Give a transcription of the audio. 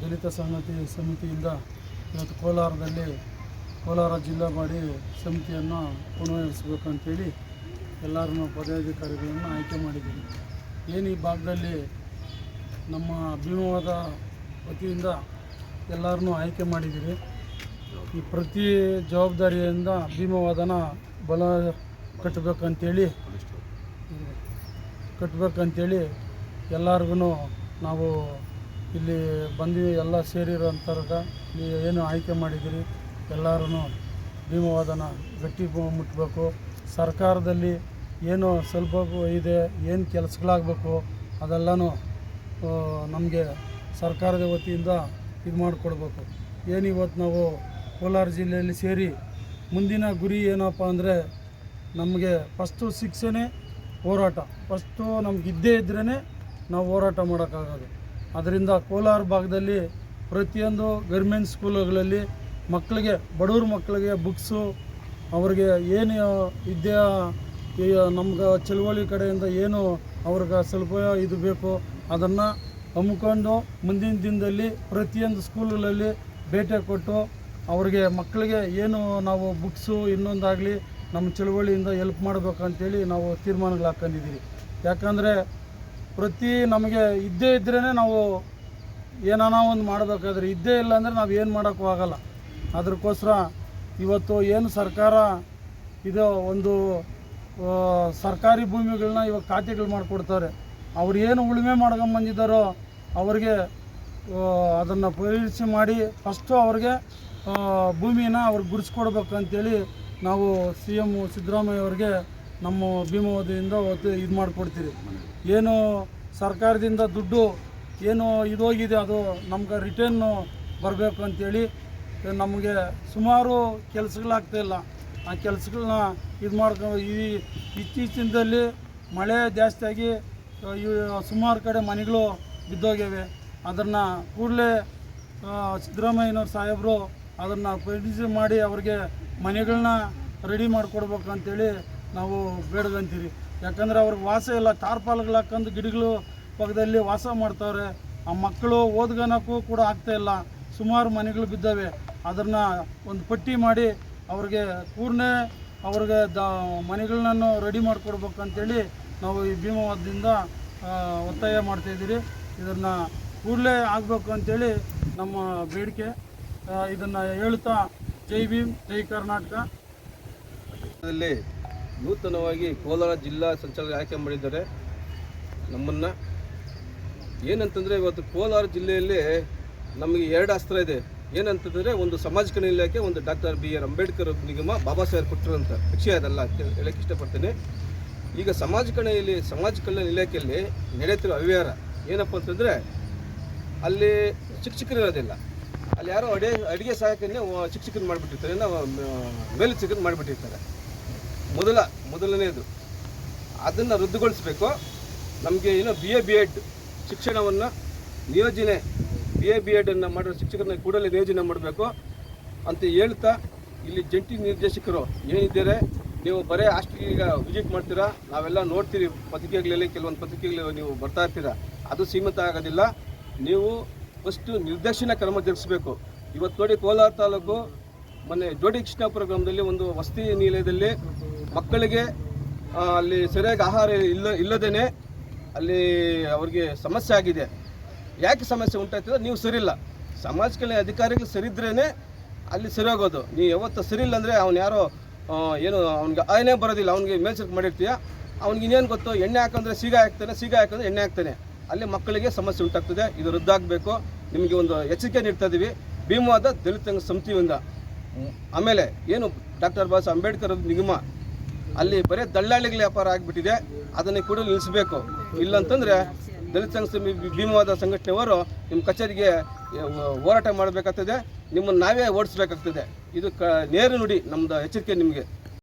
ದಲಿತ ಸಂಗತಿ ಸಮಿತಿಯಿಂದ ಇವತ್ತು ಕೋಲಾರದಲ್ಲಿ ಕೋಲಾರ ಜಿಲ್ಲಾ ಮಾಡಿ ಸಮಿತಿಯನ್ನು ಪುನರ್ವಹಿಸಬೇಕಂತೇಳಿ ಎಲ್ಲರನ್ನೂ ಪದಾಧಿಕಾರಿಗಳನ್ನು ಆಯ್ಕೆ ಮಾಡಿದ್ದೀವಿ ಏನು ಈ ಭಾಗದಲ್ಲಿ ನಮ್ಮ ಭೀಮವಾದ ವತಿಯಿಂದ ಎಲ್ಲರನ್ನೂ ಆಯ್ಕೆ ಮಾಡಿದ್ದೀರಿ. ಈ ಪ್ರತಿ ಜವಾಬ್ದಾರಿಯಿಂದ ಭೀಮವಾದನ ಬಲ ಕಟ್ಟಬೇಕಂತೇಳಿ ಕಟ್ಟಬೇಕಂತೇಳಿ ಎಲ್ಲರಿಗೂ ನಾವು ಇಲ್ಲಿ ಬಂದು ಎಲ್ಲ ಸೇರಿರೋಂಥವ್ರಿಗೆ ನೀವು ಏನು ಆಯ್ಕೆ ಮಾಡಿದ್ದೀರಿ ಎಲ್ಲರೂ ಭೀಮವಾದನ ಗಟ್ಟಿ ಮುಟ್ಟಬೇಕು ಸರ್ಕಾರದಲ್ಲಿ ಏನು ಸ್ವಲ್ಪ ಇದೆ, ಏನು ಕೆಲಸಗಳಾಗಬೇಕು, ಅದೆಲ್ಲನೂ ನಮಗೆ ಸರ್ಕಾರದ ವತಿಯಿಂದ ಇದು ಮಾಡಿಕೊಡ್ಬೇಕು. ಏನು ಇವತ್ತು ನಾವು ಕೋಲಾರ ಜಿಲ್ಲೆಯಲ್ಲಿ ಸೇರಿ ಮುಂದಿನ ಗುರಿ ಏನಪ್ಪ ಅಂದರೆ ನಮಗೆ ಫಸ್ಟು ಶಿಕ್ಷೆನೇ ಹೋರಾಟ. ಫಸ್ಟು ನಮ್ಗೆ ಇದ್ದೇ ಇದ್ರೇ ನಾವು ಹೋರಾಟ ಮಾಡೋಕ್ಕಾಗೋದು. ಅದರಿಂದ ಕೋಲಾರ ಭಾಗದಲ್ಲಿ ಪ್ರತಿಯೊಂದು ಗೌರ್ಮೆಂಟ್ ಸ್ಕೂಲುಗಳಲ್ಲಿ ಮಕ್ಕಳಿಗೆ, ಬಡವ್ರ ಮಕ್ಕಳಿಗೆ ಬುಕ್ಸು ಅವ್ರಿಗೆ ಏನು ವಿದ್ಯಾ ನಮ್ಗೆ ಚಳುವಳಿ ಕಡೆಯಿಂದ ಏನು ಅವ್ರಿಗೆ ಸ್ವಲ್ಪ ಇದು ಬೇಕು, ಅದನ್ನು ಹಮ್ಮಿಕೊಂಡು ಮುಂದಿನ ದಿನದಲ್ಲಿ ಪ್ರತಿಯೊಂದು ಸ್ಕೂಲುಗಳಲ್ಲಿ ಭೇಟಿ ಕೊಟ್ಟು ಅವ್ರಿಗೆ ಮಕ್ಕಳಿಗೆ ಏನು ನಾವು ಬುಕ್ಸು ಇನ್ನೊಂದಾಗಲಿ ನಮ್ಮ ಚಳುವಳಿಯಿಂದ ಎಲ್ಪ್ ಮಾಡಬೇಕಂತೇಳಿ ನಾವು ತೀರ್ಮಾನಗಳು ಹಾಕ್ಕೊಂಡಿದ್ದೀವಿ ಯಾಕಂದರೆ ಪ್ರತಿ ನಮಗೆ ಇದ್ದೇ ಇದ್ರೇ ನಾವು ಏನಾನ ಒಂದು ಮಾಡಬೇಕಾದ್ರೆ ಇದ್ದೇ ಇಲ್ಲ ಅಂದರೆ ನಾವು ಏನು ಮಾಡೋಕ್ಕೂ ಆಗೋಲ್ಲ. ಅದಕ್ಕೋಸ್ಕರ ಇವತ್ತು ಏನು ಸರ್ಕಾರ ಇದು ಒಂದು ಸರ್ಕಾರಿ ಭೂಮಿಗಳನ್ನ ಇವಾಗ ಖಾತೆಗಳು ಮಾಡಿಕೊಡ್ತಾರೆ. ಅವ್ರು ಏನು ಉಳುಮೆ ಮಾಡ್ಕೊಂಬಂದಿದ್ದಾರೋ ಅವರಿಗೆ ಅದನ್ನು ಪರಿಶೀಲಿಸಿ ಮಾಡಿ ಫಸ್ಟು ಅವ್ರಿಗೆ ಭೂಮಿನ ಅವ್ರಿಗೆ ಗುಡಿಸ್ಕೊಡ್ಬೇಕು ಅಂತೇಳಿ ನಾವು ಸಿ ಎಂ ಸಿದ್ದರಾಮಯ್ಯ ಅವ್ರಿಗೆ ನಮ್ಮ ಭೀಮಾವತಿಯಿಂದ ಇದು ಮಾಡಿಕೊಡ್ತೀರಿ. ಏನು ಸರ್ಕಾರದಿಂದ ದುಡ್ಡು ಏನು ಇದೋಗಿದೆ ಅದು ನಮ್ಗೆ ರಿಟರ್ನು ಬರಬೇಕು ಅಂತೇಳಿ ನಮಗೆ ಸುಮಾರು ಕೆಲಸಗಳಾಗ್ತಾಯಿಲ್ಲ ಆ ಕೆಲಸಗಳನ್ನ ಇದು ಮಾಡ್ಕೊ ಈ ಇತ್ತೀಚಿನದಲ್ಲಿ ಮಳೆ ಜಾಸ್ತಿಯಾಗಿ ಸುಮಾರು ಕಡೆ ಮನೆಗಳು ಬಿದ್ದೋಗ್ಯವೆ. ಅದನ್ನು ಕೂಡಲೇ ಸಿದ್ದರಾಮಯ್ಯನವ್ರ ಸಾಹೇಬರು ಅದನ್ನು ಪರಿಶೀಲನೆ ಮಾಡಿ ಅವ್ರಿಗೆ ಮನೆಗಳನ್ನ ರೆಡಿ ಮಾಡಿಕೊಡ್ಬೇಕು ನಾವು ಬೇಡದಂತೀರಿ. ಯಾಕಂದರೆ ಅವ್ರಿಗೆ ವಾಸ ಇಲ್ಲ. ಟಾರ್ಪಾಲ್ಗಳು ಹಾಕೊಂಡು ಗಿಡಗಳು ಪಕ್ಕದಲ್ಲಿ ವಾಸ ಮಾಡ್ತಾವ್ರೆ. ಆ ಮಕ್ಕಳು ಓದ್ಗನಕ್ಕೂ ಕೂಡ ಆಗ್ತಾ ಇಲ್ಲ. ಸುಮಾರು ಮನೆಗಳು ಬಿದ್ದಾವೆ. ಅದನ್ನು ಒಂದು ಪಟ್ಟಿ ಮಾಡಿ ಅವ್ರಿಗೆ ಪೂರ್ಣ ಅವ್ರಿಗೆ ದ ಮನೆಗಳನ್ನ ರೆಡಿ ಮಾಡಿಕೊಡ್ಬೇಕಂತೇಳಿ ನಾವು ಈ ಭೀಮವಾದದಿಂದ ಒತ್ತಾಯ ಮಾಡ್ತಾಯಿದ್ದೀರಿ. ಇದನ್ನು ಕೂಡಲೇ ಆಗಬೇಕು ಅಂತೇಳಿ ನಮ್ಮ ಬೇಡಿಕೆ. ಇದನ್ನು ಹೇಳ್ತಾ ಜೈ ಭೀಮ್, ಜೈ ಕರ್ನಾಟಕ. ನೂತನವಾಗಿ ಕೋಲಾರ ಜಿಲ್ಲಾ ಸಂಚಾಲಕ ಆಯ್ಕೆ ಮಾಡಿದ್ದಾರೆ. ನಮ್ಮನ್ನು ಏನಂತಂದರೆ ಇವತ್ತು ಕೋಲಾರ ಜಿಲ್ಲೆಯಲ್ಲಿ ನಮಗೆ ಎರಡು ಅಸ್ತ್ರ ಇದೆ. ಏನಂತಂದರೆ ಒಂದು ಸಮಾಜ ಇಲಾಖೆ ಒಂದು ಡಾಕ್ಟರ್ ಬಿ ಆರ್ ಅಂಬೇಡ್ಕರ್ ನಿಗಮ ಬಾಬಾ ಸಾಹೇಬ್ ಕೊಟ್ಟರಂತ ವಿಷಯ ಅದಲ್ಲ ಹೇಳಕ್ಕೆ ಇಷ್ಟಪಡ್ತೇನೆ. ಈಗ ಸಮಾಜ ಕಲ್ಯಾಣ ಸಮಾಜ ಕಲ್ಯಾಣ ಇಲಾಖೆಯಲ್ಲಿ ನಡೆಯುತ್ತಿರುವ ಅವ್ಯವಹಾರ ಏನಪ್ಪ ಅಂತಂದರೆ ಅಲ್ಲಿ ಶಿಕ್ಷಕರು ಇರೋದಿಲ್ಲ. ಅಲ್ಲಿ ಯಾರೋ ಅಡುಗೆ ಅಡುಗೆ ಸಹಾಯಕನ್ನೇ ಒ- ಶಿಕ್ಷಕರು ಮಾಡಿಬಿಟ್ಟಿರ್ತಾರೆ ನಾವು ಚಿಕನ್ ಮಾಡಿಬಿಟ್ಟಿರ್ತಾರೆ. ಮೊದಲ ಮೊದಲನೆಯದು. ಅದನ್ನು ರದ್ದುಗೊಳಿಸಬೇಕು. ನಮಗೆ ಏನೋ ಬಿ ಎ ಬಿ ಎಡ್ ಶಿಕ್ಷಣವನ್ನು ನಿಯೋಜನೆ ಬಿ ಎ ಬಿ ಎಡನ್ನು ಮಾಡಿರೋ ಶಿಕ್ಷಕರನ್ನ ಕೂಡಲೇ ನಿಯೋಜನೆ ಮಾಡಬೇಕು. ಅಂತ ಹೇಳ್ತಾ ಇಲ್ಲಿ ಜಂಟಿ ನಿರ್ದೇಶಕರು ಏನಿದ್ದಾರೆ, ನೀವು ಬರೀ ಹಾಸ್ಟೆಲ್ಗೆ ವಿಸಿಟ್ ಮಾಡ್ತೀರಾ, ನಾವೆಲ್ಲ ನೋಡ್ತೀರಿ ಪತ್ರಿಕೆಗಳಲ್ಲಿ, ಕೆಲವೊಂದು ಪತ್ರಿಕೆಗಳು ನೀವು ಬರ್ತಾ ಇರ್ತೀರಾ, ಅದು ಸೀಮಿತ ಆಗೋದಿಲ್ಲ. ನೀವು ಫಸ್ಟು ನಿರ್ದೇಶನ ಕ್ರಮ ಜರುಗಿಸಬೇಕು. ಇವತ್ತು ನೋಡಿ ಕೋಲಾರ ತಾಲೂಕು ಮೊನ್ನೆ ಜೋಡಿ ಕೃಷ್ಣಾಪುರ ಗ್ರಾಮದಲ್ಲಿ ಒಂದು ವಸತಿ ನಿಲಯದಲ್ಲಿ ಮಕ್ಕಳಿಗೆ ಅಲ್ಲಿ ಸರಿಯಾಗಿ ಆಹಾರ ಇಲ್ಲ ಇಲ್ಲದೇ ಅಲ್ಲಿ ಅವ್ರಿಗೆ ಸಮಸ್ಯೆ ಆಗಿದೆ. ಯಾಕೆ ಸಮಸ್ಯೆ ಉಂಟಾಗ್ತದೆ ನೀವು ಸರಿಯಿಲ್ಲ. ಸಮಾಜ ಕಲ್ಯಾಣ ಅಧಿಕಾರಿಗಳು ಸರಿದ್ರೇ ಅಲ್ಲಿ ಸರಿಯಾಗೋದು. ನೀವು ಯಾವತ್ತು ಸರಿಯಿಲ್ಲ ಅಂದರೆ ಅವ್ನು ಯಾರೋ ಏನು, ಅವ್ನಿಗೆ ಆಯನೇ ಬರೋದಿಲ್ಲ. ಅವ್ನಿಗೆ ಮೇಲ್ಸರ್ಕ್ ಮಾಡಿರ್ತೀಯ? ಅವ್ನಿಗೆ ಇನ್ನೇನು ಗೊತ್ತು? ಎಣ್ಣೆ ಹಾಕಂದ್ರೆ ಸೀಗ ಹಾಕ್ತಾನೆ, ಸೀಗ ಹಾಕಂದ್ರೆ ಎಣ್ಣೆ ಹಾಕ್ತಾನೆ. ಅಲ್ಲಿ ಮಕ್ಕಳಿಗೆ ಸಮಸ್ಯೆ ಉಂಟಾಗ್ತದೆ. ಇದು ರದ್ದಾಗಬೇಕು. ನಿಮಗೆ ಒಂದು ಎಚ್ಚರಿಕೆ ನೀಡ್ತಾ ಇದ್ದೀವಿ ಭೀಮವಾದ ದಲಿತ ಸಂಸ್ಥೆಯಿಂದ. ಆಮೇಲೆ ಏನು ಡಾಕ್ಟರ್ ಬಾಸ್ ಅಂಬೇಡ್ಕರ್ ನಿಗಮ, ಅಲ್ಲಿ ಬರೀ ದಳ್ಳಾಳಿಗಳ ವ್ಯಾಪಾರ ಆಗಿಬಿಟ್ಟಿದೆ, ಅದನ್ನು ಕೂಡ ನಿಲ್ಲಿಸಬೇಕು ಇಲ್ಲಂತಂದರೆ ದಲಿತ ಸಂಘ ಭೀಮವಾದ ಸಂಘಟನೆಯವರು ನಿಮ್ಮ ಕಚೇರಿಗೆ ಹೋರಾಟ ಮಾಡಬೇಕಾಗ್ತದೆ, ನಿಮ್ಮನ್ನು ನಾವೇ ಓಡಿಸ್ಬೇಕಾಗ್ತದೆ. ಇದು ಕ, ನೇರ ನುಡಿ ನಮ್ಮದು ಎಚ್ಚರಿಕೆ ನಿಮಗೆ.